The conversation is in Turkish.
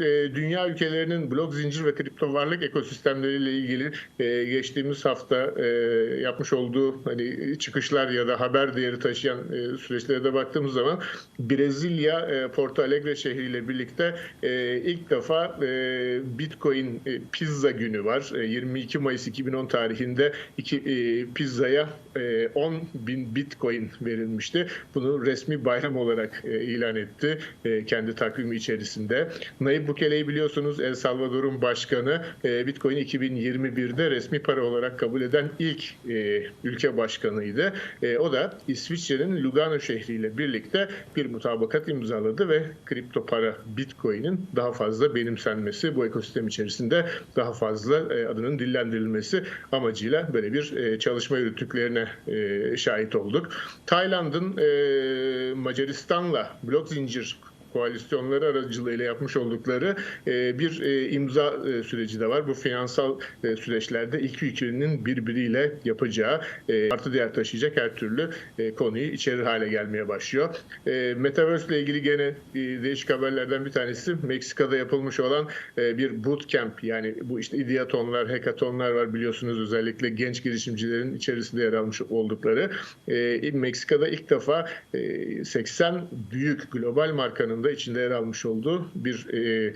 e, dünya ülkelerinin blok zincir ve kripto varlık ekosistemleriyle ilgili e, geçtiğimiz hafta e, yapmış olduğu hani çıkışlar ya da haber değeri taşıyan süreçlere de baktığımız zaman Brezilya Porto Alegre şehriyle birlikte ilk defa Bitcoin pizza günü var. E, 22 Mayıs 2010 tarihinde iki pizzaya e, 10 bin Bitcoin verilmişti. Bunu resmi bayram olarak ilan etti kendi takvimi içerisinde. Nayib Bukele'yi biliyorsunuz El Salvador'un başkanı e, Bitcoin 2021'de resmi para olarak kabul eden ilk e, ülke başkanıydı. E, o da İsviçre'nin Lugano şehriyle birlikte bir mutabakat imzaladı ve kripto para Bitcoin'in daha fazla benimsenmesi, bu ekosistem içerisinde daha fazla e, adının dillendirilmesi amacıyla böyle bir e, çalışma yürüttüklerine şahit olduk. Tayland'ın Macaristan'la blok zincir koalisyonları aracılığıyla yapmış oldukları e, bir e, imza e, süreci de var. Bu finansal süreçlerde iki ülkenin birbiriyle yapacağı artı değer taşıyacak her türlü konuyu içerir hale gelmeye başlıyor. Metaverse ile ilgili gene değişik haberlerden bir tanesi Meksika'da yapılmış olan bir bootcamp yani bu işte ideatonlar, hackathonlar var biliyorsunuz özellikle genç girişimcilerin içerisinde yer almış oldukları. Meksika'da ilk defa e, 80 büyük global markanın da içinde yer almış olduğu bir e,